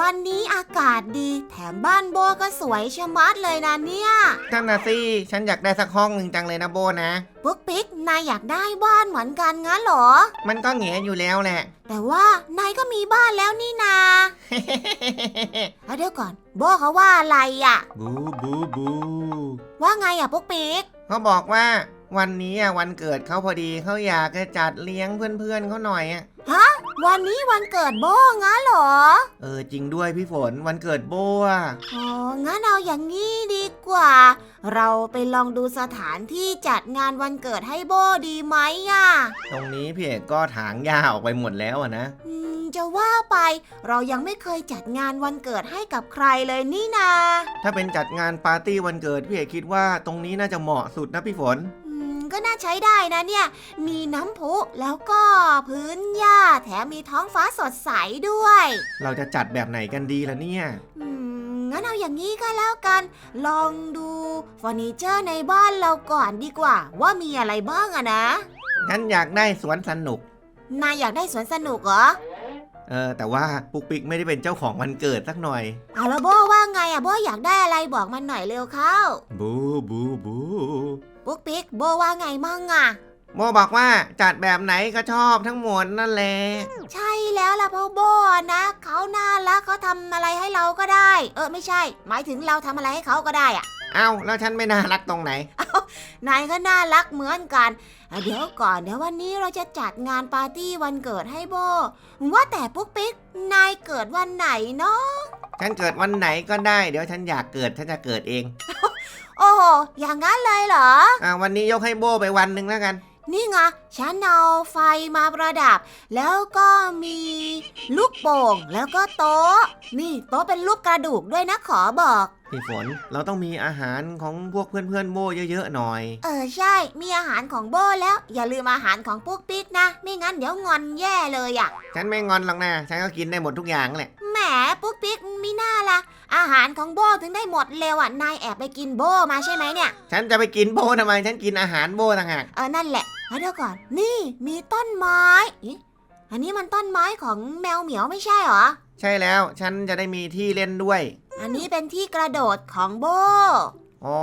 วันนี้อากาศดี แถมบ้านโบก็สวยชะมัดเลยนะเนี่ย ท่านนะสิฉันอยากได้สักห้องหนึ่งจังเลยนะโบนะ ปุ๊กปิ๊กนายอยากได้บ้านเหมือนกันงั้นเหรอ มันก็เหงอยู่แล้วแหละ แต่ว่านายก็มีบ้านแล้วนี่นาเอาเดี๋ยวก่อน โบเขาว่าอะไรอะ บูบูบูว่าไงอะปุ๊กปิ๊ก เขาบอกว่า วันนี้อะวันเกิดเขาพอดีเขาอยากจะจัดเลี้ยงเพื่อนๆเขาหน่อยอะวันนี้วันเกิดโบงั้นเหรอ เออจริงด้วยพี่ฝนวันเกิดโบอะอ๋อ งั้นเอาอย่างนี้ดีกว่า เราไปลองดูสถานที่จัดงานวันเกิดให้โบดีไหมอะ ตรงนี้พี่เอกก็ถางหญ้าออกไปหมดแล้วอะนะ อืม จะว่าไป เรายังไม่เคยจัดงานวันเกิดให้กับใครเลยนี่นา ถ้าเป็นจัดงานปาร์ตี้วันเกิดพี่เอกคิดว่าตรงนี้น่าจะเหมาะสุดนะพี่ฝน อืม ก็น่าใช้ได้นะเนี่ย มีน้ำพุแล้วก็พื้นหญ้าแถมมีท้องฟ้าสดใสด้วย เราจะจัดแบบไหนกันดีล่ะเนี่ย อืม งั้นเอาอย่างนี้ก็แล้วกัน ลองดูเฟอร์นิเจอร์ในบ้านเราก่อนดีกว่า ว่ามีอะไรบ้างอะนะ ฉันอยากได้สวนสนุก นายอยากได้สวนสนุกเหรอ เออ แต่ว่าปุกปิกไม่ได้เป็นเจ้าของวันเกิดสักหน่อย เอาแล้วโบว่าไงอะโบอยากได้อะไรบอกมันหน่อยเร็วเข้า บูบูบู ปุ๊กปิ๊กโบว่าไงมั่งอะโมบอกว่าจัดแบบไหนก็ชอบทั้งหมดนั่นแหละ ใช่แล้วล่ะพ่อโบนะเขาน่ารักเขาทำอะไรให้เราก็ได้ เออไม่ใช่ หมายถึงเราทำอะไรให้เขาก็ได้อะเอ้าแล้วฉันไม่น่ารักตรงไหน นายก็น่ารักเหมือนกันอะเดี๋ยวก่อนเดี๋ยววันนี้เราจะจัดงานปาร์ตี้วันเกิดให้โบว่าแต่ปุ๊กปิ๊กนายเกิดวันไหนเนาะฉันเกิดวันไหนก็ได้ เดี๋ยวฉันอยากเกิดฉันจะเกิดเอง โอ้โหอย่างนั้นเลยเหรอ อ่าวันนี้ยกให้โบไปวันหนึ่งแล้วกัน นี่ไงฉันเอาไฟมาประดับ แล้วก็มีลูกโป่งแล้วก็โต๊ะ นี่โต๊ะเป็นรูปกระดูกด้วยนะขอบอก พี่ฝนเราต้องมีอาหารของพวกเพื่อนๆโบเยอะๆหน่อย เออใช่ มีอาหารของโบแล้ว อย่าลืมอาหารของปุ๊กปิ๊กนะ ไม่งั้นเดี๋ยวงอนแย่เลยอะ่ะ ฉันไม่งอนหรอกนะฉันก็กินได้หมดทุกอย่างแหละ แหมปุ๊กปิ๊กมีหน้าละอาหารของโบถึงได้หมดเร็วอะนายแอบไปกินโบมาใช่ไหมเนี่ย ฉันจะไปกินโบทำไม ฉันกินอาหารโบต่างหากเออนั่นแหละเอาเดี๋ยวก่อน นี่มีต้นไม้อิอันนี้มันต้นไม้ของแมวเหมียวไม่ใช่เหรอ ใช่แล้ว ฉันจะได้มีที่เล่นด้วย อันนี้เป็นที่กระโดดของโบอ๋อ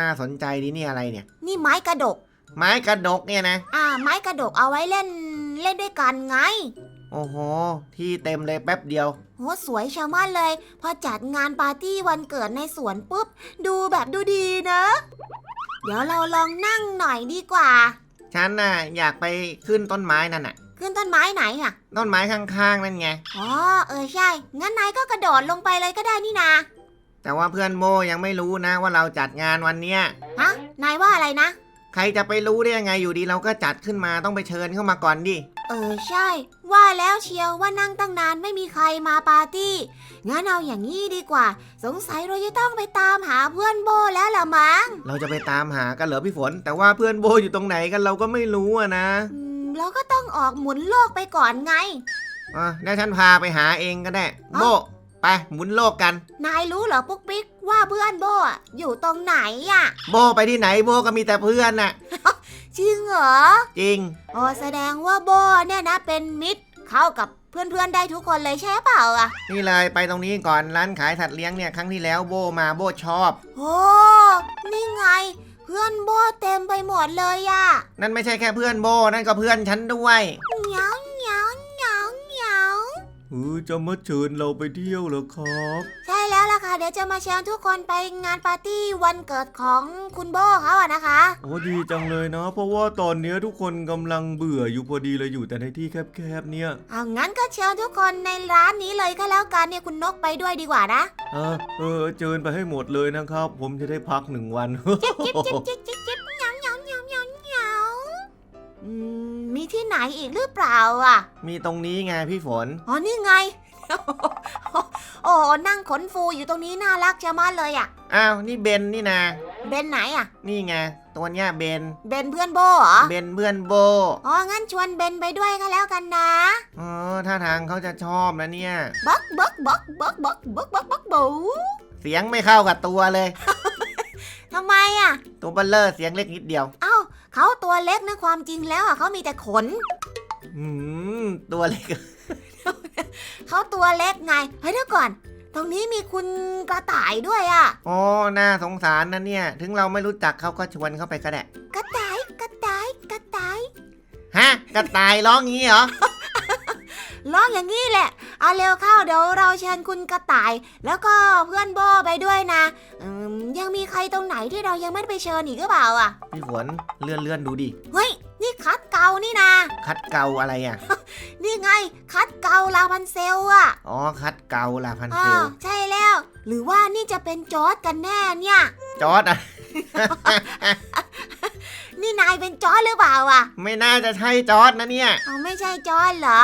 น่าสนใจดีนี่อะไรเนี่ย นี่ไม้กระดก ไม้กระดกเนี่ยนะ อ่า ไม้กระดกเอาไว้เล่นเล่นด้วยกันไง โอ้โห ที่เต็มเลยแป๊บเดียว โหสวยชะมัดเลย พอจัดงานปาร์ตี้วันเกิดในสวนปุ๊บ ดูแบบดูดีนะ เดี๋ยวเราลองนั่งหน่อยดีกว่า ฉันน่ะอยากไปขึ้นต้นไม้นั่นน่ะ ขึ้นต้นไม้ไหนอะต้นไม้ข้างๆนั่นไง อ๋อเออใช่ งั้นนายก็กระโดดลงไปเลยก็ได้นี่นาแต่ว่าเพื่อนโบยังไม่รู้นะว่าเราจัดงานวันเนี้ย ฮะ นายว่าอะไรนะ ใครจะไปรู้ได้ยังไงอยู่ดีเราก็จัดขึ้นมาต้องไปเชิญเข้ามาก่อนดิ เออใช่ ว่าแล้วเชียวว่านั่งตั้งนานไม่มีใครมาปาร์ตี้ งั้นเอาอย่างนี้ดีกว่า สงสัยเราจะต้องไปตามหาเพื่อนโบแล้วล่ะมั้งเราจะไปตามหากันเหรอพี่ฝน แต่ว่าเพื่อนโบอยู่ตรงไหนกันเราก็ไม่รู้อะนะอืมเราก็ต้องออกหมุนโลกไปก่อนไง อะเดี๋ยวฉันพาไปหาเองก็ได้เอ้าโบไปหมุนโลกกัน นายรู้เหรอปุ๊กปิ๊กว่าเพื่อนโบอะอยู่ตรงไหนอะโบไปที่ไหนโบก็มีแต่เพื่อนน่ะ จริงเหรอจริงอ๋อแสดงว่าโบเนี่ยนะเป็นมิตรเข้ากับเพื่อนๆได้ทุกคนเลยใช่เปล่าอะ นี่เลยไปตรงนี้ก่อนร้านขายสัตว์เลี้ยงเนี่ยครั้งที่แล้วโบมาโบชอบ โอ้นี่ไง เพื่อนโบเต็มไปหมดเลยอะ นั่นไม่ใช่แค่เพื่อนโบนั่นก็เพื่อนฉันด้วยเหงาเหงาเหงาเหงาเออจะมาเชิญเราไปเที่ยวเหรอครับ ใช่แล้วล่ะค่ะ เดี๋ยวจะมาเชิญทุกคนไปงานปาร์ตี้วันเกิดของคุณโบเขาอะนะคะ โอ้ดีจังเลยนะ เพราะว่าตอนเนี้ยทุกคนกำลังเบื่ออยู่พอดีเลยอยู่แต่ในที่แคบๆเนี่ยเอางั้นก็เชิญทุกคนในร้านนี้เลยก็แล้วกันเนี่ยคุณนกไปด้วยดีกว่านะ เออเออเจิญไปให้หมดเลยนะครับ ผมจะได้พักหนึ่งวันจิ๊บจิ๊บจิ๊บจิ๊บจิ๊บจิ๊บเหงาเหงาเหงาเหงาเหงาอืมมีที่ไหนอีกหรือเปล่าอะมีตรงนี้ไงพี่ฝน อ๋อนี่ไง โอ้โหนั่งขนฟูอยู่ตรงนี้น่ารักชะมัดเลยอะ อ้าว นี่เบนนี่นะ เบนไหนอะ นี่ไง ตัวเนี้ยเบน เบนเพื่อนโบเหรอ เบนเพื่อนโบ อ๋อ งั้นชวนเบนไปด้วยก็แล้วกันนะอ๋อท่าทางเขาจะชอบนะเนี่ย บักบักบักบักบักบักบักบักบูเสียงไม่เข้ากับตัวเลย ทำไมอะ ตัวเบลเลอร์เสียงเล็กนิดเดียว เอ้าเขาตัวเล็กนะความจริงแล้วอะเขามีแต่ขน อืม ตัวเล็ก เขาตัวเล็กไง เฮ้ยเดี๋ยวก่อน ตรงนี้มีคุณกระต่ายด้วยอะ่ะ โอ้น่าสงสารนะเนี่ย ถึงเราไม่รู้จักเขาก็ชวนเขาไปก็ได้ กระต่าย กระต่าย กระต่าย ฮะ กระต่ายร้องงี้เหรอ ร้องอย่างนี้แหละ เอาเร็วเข้าเดี๋ยวเราเชิญคุณกระต่าย แล้วก็เพื่อนโบไปด้วยนะอืมยังมีใครตรงไหนที่เรายังไม่ได้ไปเชิญอีกหรือเปล่าอะ พี่ฝนเลื่อนเลื่อนดูดิ เฮ้ย นี่คัดเกานี่นะ คัดเกาอะไรอะ นี่ไง คัดเกาลาพันเซลอะอ๋อ คัดเกาลาพันเซลใช่แล้ว หรือว่านี่จะเป็นจอร์ดกันแน่เนี่ย จอร์ดอะนี่นายเป็นจอร์ดหรือเปล่าอะไม่น่าจะใช่จอร์ดนะเนี่ยอ๋อไม่ใช่จอร์ดเหรอ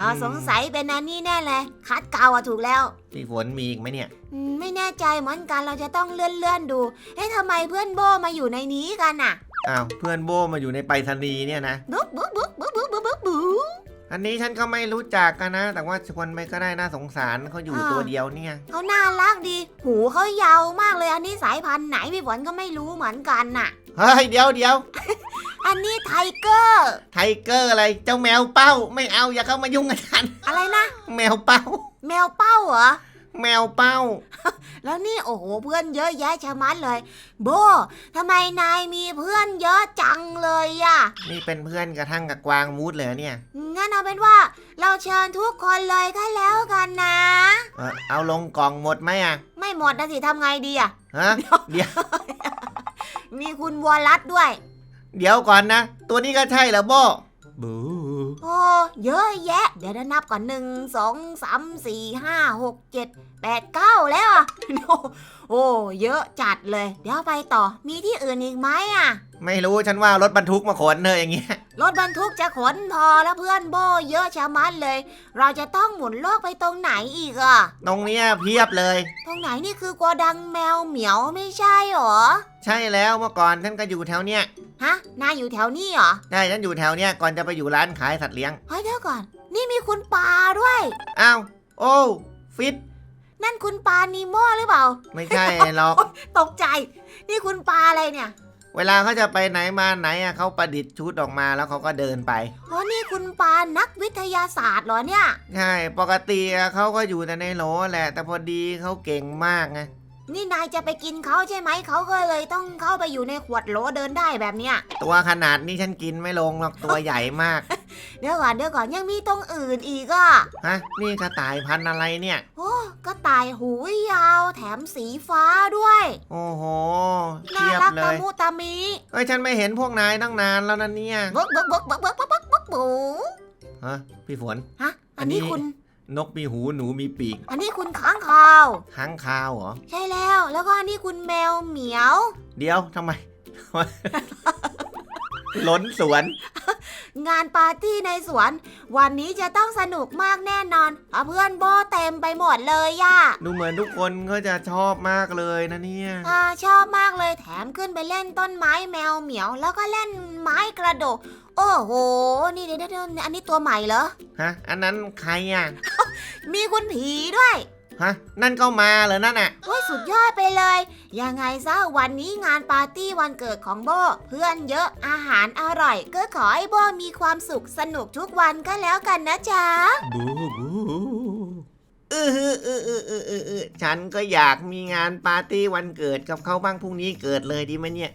อ๋อสงสัยเป็นอันนี้แน่เลย คัดเกาอะถูกแล้วพี่ฝนมีอีกไหมเนี่ยไม่แน่ใจเหมือนกันเราจะต้องเลื่อนเลื่อนดูเฮ้ะทำไมเพื่อนโบมาอยู่ในนี้กันอะอ้าวเพื่อนโบมาอยู่ในไปรษณีย์เนี่ยนะบุ๊บบุ๊บบุ๊บบุ๊บบุ๊บบุ๊บบุ๊บ อันนี้ฉันก็ไม่รู้จักกันนะ แต่ว่าชวนไปก็ได้น่าสงสารเขาอยู่อ่าตัวเดียวเนี่ย เขาน่ารักดี หูเขายาวมากเลย อันนี้สายพันธุ์ไหนพี่ฝนก็ไม่รู้เหมือนกันน่ะ เฮ้ยเดี๋ยวเดี๋ยวอันนี้ไทเกอร์ ไทเกอร์อะไรเจ้าแมวเป้า ไม่เอาอย่าเข้ามายุ่งกับฉัน อะไรนะ แมวเป้า แมวเป้าเหรอ แมวเป้า แล้วนี่โอ้โหเพื่อนเยอะแยะชะมัดเลย โบทำไมนายมีเพื่อนเยอะจังเลยอะนี่เป็นเพื่อนกระทั่งกับกวางมูดเลยเหรอเนี่ย งั้นเอาเป็นว่า เราเชิญทุกคนเลยก็แล้วกันนะ เออเอาลงกล่องหมดไหมอะ ไม่หมดนะสิทำไงดีอะฮะ เดี๋ยว มีคุณวอลลัตด้วย เดี๋ยวก่อนนะ ตัวนี้ก็ใช่เหรอโบบู โอ้เยอะแยะ เดี๋ยวนับก่อนหนึ่งสองสามสี่ห้าหกเจ็ด แปดเก้าแล้วอะโอ้โอ้เยอะจัดเลย เดี๋ยวไปต่อ มีที่อื่นอีกไหมอะไม่รู้ฉันว่ารถบรรทุกมาขนเธออย่างเงี้ย รถบรรทุกจะขนพอแล้วเพื่อนโบเยอะชะมัดเลย เราจะต้องหมุนโลกไปตรงไหนอีกอะตรงเนี้ยเพียบเลย ตรงไหนนี่คือโกดังแมวเหมียวไม่ใช่หรอ ใช่แล้วเมื่อก่อนฉันก็อยู่แถวเนี้ย ฮะ นายอยู่แถวนี้เหรอ ใช่ฉันอยู่แถวเนี้ยก่อนจะไปอยู่ร้านขายสัตว์เลี้ยง เฮ้ยเดี๋ยวก่อน นี่มีคุณปลาด้วย อ้าว โอ้ ฟิต นั่นคุณปลานีโม่หรือเปล่า ไม่ใช่หรอก ตกใจ นี่คุณปลาอะไรเนี่ย เวลาเขาจะไปไหนมาไหนอะเขาประดิษฐ์ชุดออกมาแล้วเขาก็เดินไป อ๋อ นี่คุณปานักวิทยาศาสตร์เหรอเนี่ย ใช่ ปกติอะเขาก็อยู่แต่ในโหลแหละ แต่พอดีเขาเก่งมากไง นี่นายจะไปกินเขาใช่ไหม เขาก็เลยต้องเข้าไปอยู่ในขวดโหลเดินได้แบบเนี้ย ตัวขนาดนี้ฉันกินไม่ลงหรอก ตัวใหญ่มาก เดี๋ยวก่อนเดี๋ยวก่อนยังมีตรงอื่นอีกอะฮะนี่กระต่ายพันธุ์อะไรเนี่ย โอ้กระต่ายหูยาว แถมสีฟ้าด้วย โอ้โหน่ลียบรักเลตะมูตะมีเอ้ฉันไม่เห็นพวกนายตั้งนานแล้วนะเนี่ยบกบกบกบกบกบกบกบูฮะพี่ฝน ฮะอันนี้คุณ นกมีหูหนูมีปีกอันนี้คุณค้างคาว ค้างคาวเหรอ ใช่แล้ว แล้วก็อันนี้คุณแมวเหมียว เดี๋ยวทำไม หล้นสวน งานปาร์ตี้ในสวน วันนี้จะต้องสนุกมากแน่นอนเพราะเพื่อนโบเต็มไปหมดเลยย่าดูเหมือนทุกคนก็จะชอบมากเลยนะเนี่ยอ่าชอบมากเลยแถมขึ้นไปเล่นต้นไม้แมวเหมียว แล้วก็เล่นไม้กระโดดโอ้โห นี่เดี๋ยวเดี๋ยวอันนี้ตัวใหม่เหรอ ฮะ อันนั้นใครอะ มีคุณผีด้วย ฮะ นั่นก็มาเหรอนั่นอะโอ้ยสุดยอดไปเลย ยังไงซะวันนี้งานปาร์ตี้วันเกิดของโบเพื่อนเยอะอาหารอร่อย ก็ขอให้โบมีความสุขสนุกทุกวันก็แล้วกันนะจ๊ะบูบูเออเออเออเออเออเออเออฉันก็อยากมีงานปาร์ตี้วันเกิดกับเขาบ้างพรุ่งนี้เกิดเลยดีไหมเนี่ย